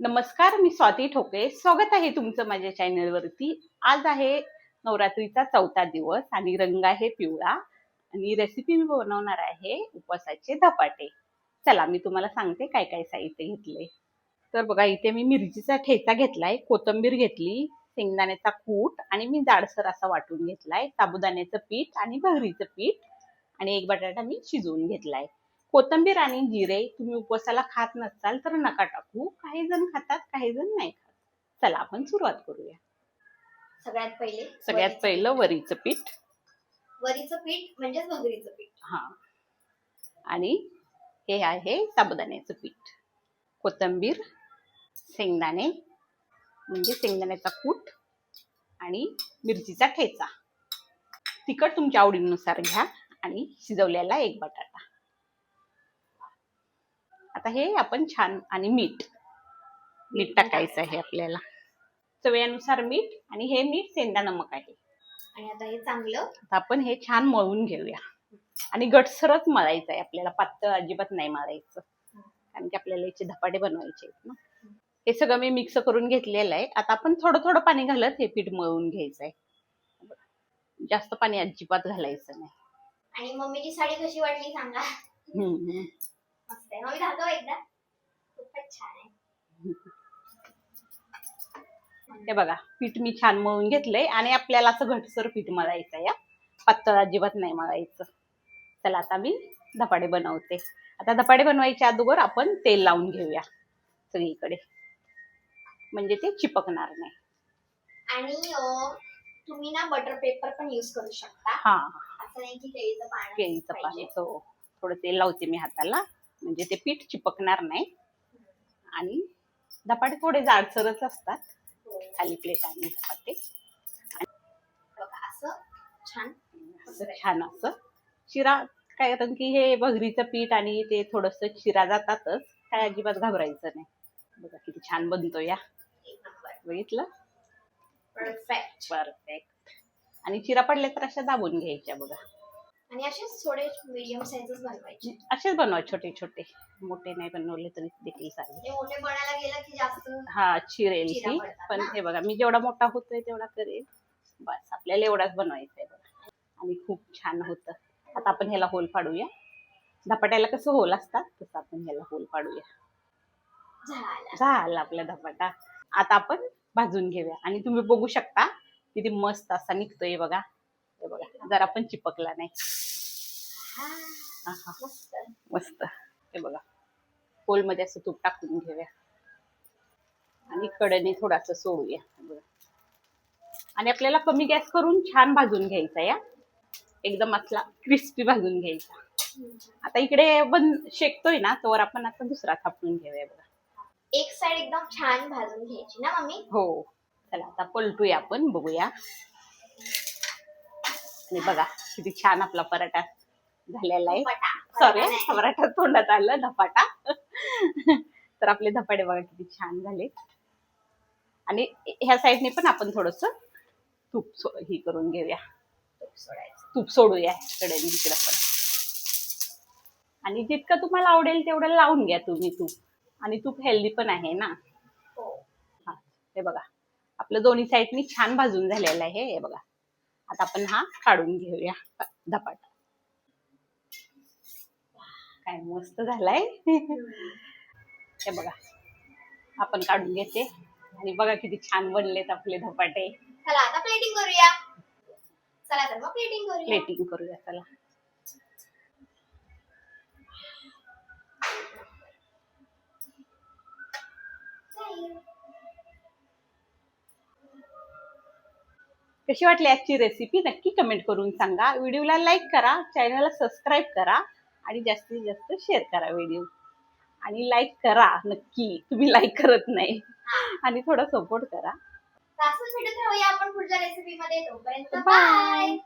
नमस्कार मी स्वाती ठोके. स्वागत आहे तुमचं माझ्या चॅनलवरती. आज आहे नवरात्रीचा चौथा दिवस आणि रंग आहे पिवळा. आणि रेसिपी मी बनवणार आहे उपवासाचे धपाटे. चला मी तुम्हाला सांगते काय काय साहित्य घेतले तर बघा इथे मी मिरचीचा ठेचा घेतलाय कोथंबीर घेतली शेंगदाण्याचा कूट आणि मी जाडसर असा वाटून घेतलाय साबुदाण्याचं पीठ आणि भगरीचं पीठ आणि एक बटाटा मी शिजवून घेतलाय. कोथंबीर आणि जिरे तुम्ही उपवासाला खात नसाल तर नका टाकू. काही जण खातात काही जण नाही खात. चला आपण सुरुवात करूया. सगळ्यात पहिले सगळ्यात पहिलं वरीचं पीठ. वरीचं पीठ म्हणजेच भगरीचं पीठ. हा. आणि हे आहे साबुदाण्याचं पीठ. कोथंबीर शेंगदाणे म्हणजे शेंगदाण्याचा कूट आणि मिरचीचा ठेचा. तिखट तुमच्या आवडीनुसार घ्या आणि शिजवलेला एक बटाटा. आता हे आपण छान आणि मीठ मीठ टाकायचं आहे आपल्याला. चव्यानुसार मीठ आणि हे मीठ सेंदा नमक आहे. आणि आता हे चांगलं. आपण हे छान मळून घेऊया. आणि गटसरच मळायचं आहे आपल्याला पातळ अजिबात नाही मळायचं. कारण की आपल्याला याचे धपाटे बनवायचे आहेत ना. हे सगळं मी मिक्स करून घेतलेलं आहे. आता आपण थोडं थोडं पाणी घालत हे पीठ मळून घ्यायचं आहे. जास्त पाणी अजिबात घालायचं नाही. आणि मम्मीची साडी कशी वाटली सांगा. आहे. मम्मी दाखव एकदा खूपच छान आहे. हे बघा पीठ मी छान मळून घेतलंय आणि आपल्याला असं घटसर पीठ मळायचं या पातळ अजिबात नाही मळायचं. चला आता मी धपाटे बनवते. आता धपाटे बनवायच्या अगोदर आपण तेल लावून घेऊया सगळीकडे. म्हणजे ते चिपकणार नाही. आणि अं, तुम्ही ना बटर पेपर पण युज करू शकता. हा. असं नाही की केळीचं पाणी केळीचं पाणी हो. थोडं तेल लावते मी हाताला. म्हणजे ते पीठ चिपकणार नाही. आणि धपाटे थोडे जाडसरच असतात. खाली प्लेट आणि धपाटे. असं छान असं छान असं. शिरा काय कारण की हे भगरीचं पीठ आणि ते थोडस शिरा जातातच. काय अजिबात घाबरायचं नाही. बघा किती छान बनतो या बघितलं? परफेक्ट परफेक्ट आणि चिरा पडल्या तर अशा दाबून घ्यायच्या बघा. आणि असेच थोडे मीडियम साईजच बनवायचे. असेच बनवा छोटे छोटे. मोठे नाही बनवले तरी देखील चालेल. मोठे बनायला गेलं की जास्त हा चिरेल चिरा ती पडतात पण ना. हे बघा मी जेवढा मोठा होतोय तेवढा करेल बस आपल्याला एवढाच बनवायचा आहे आणि खूप छान होतं. आता आपण ह्याला होल पाडूया धपाट्याला कसं होल असतात तसं आपण ह्याला होल पाडूया झाला. झाला आपला धपाटा. आता आपण भाजून घेऊया. आणि तुम्ही बघू शकता किती मस्त असा निघतोय बघा. बघा. जरा पण चिपकला नाही. मस्त. हे बघा. होलमध्ये असं तूप टाकून घेऊया. आणि कडेने थोडासा सोडूया. बघा. आणि आपल्याला कमी गॅस करून छान भाजून घ्यायचा या. एकदम असला क्रिस्पी भाजून घ्यायचा. आता इकडे बन शेकतोय ना तोवर आपण आता दुसरा थापून घेऊया बघा. एक साइड एकदम छान भाजून घ्यायची ना मम्मी? हो. चला आता पलटूया आपण बघूया. आणि बघा किती छान आपला पराठा झालेला आहे. सॉरी. पराठा तोंडात आलं धपाटा. तर आपले धपाटे बघा किती छान झाले. आणि ह्या साईडने पण आपण थोडस तूप सो- हे करून घेऊया. तूप सोडूया कडेने इकडं पण. आणि जितकं तुम्हाला आवडेल तेवढं लावून घ्या तुम्ही तूप. आणि तूप हेल्दी पण आहे ना. हो. हा हे बघा. आपलं दोन्ही साईडनी छान भाजून झालेलं आहे हे बघा. आता आपण हा काढून घेऊया. धपाटा. काय मस्त झालाय. हे बघा. आपण काढून घेते. आणि बघा किती छान बनलेत आपले धपाटे. चला आता प्लेटिंग करूया. चला तर मग प्लेटिंग करूया. प्लेटिंग करूया चला. कशी वाटली आजची रेसिपी नक्की कमेंट करून सांगा. व्हिडिओला लाईक करा चॅनलला सबस्क्राईब करा आणि जास्तीत जास्त शेअर करा व्हिडिओ आणि लाईक करा नक्की. तुम्ही लाईक करत नाही. आणि थोडा सपोर्ट करा. आपण पुढच्या रेसिपी मध्ये तोपर्यंत. बाय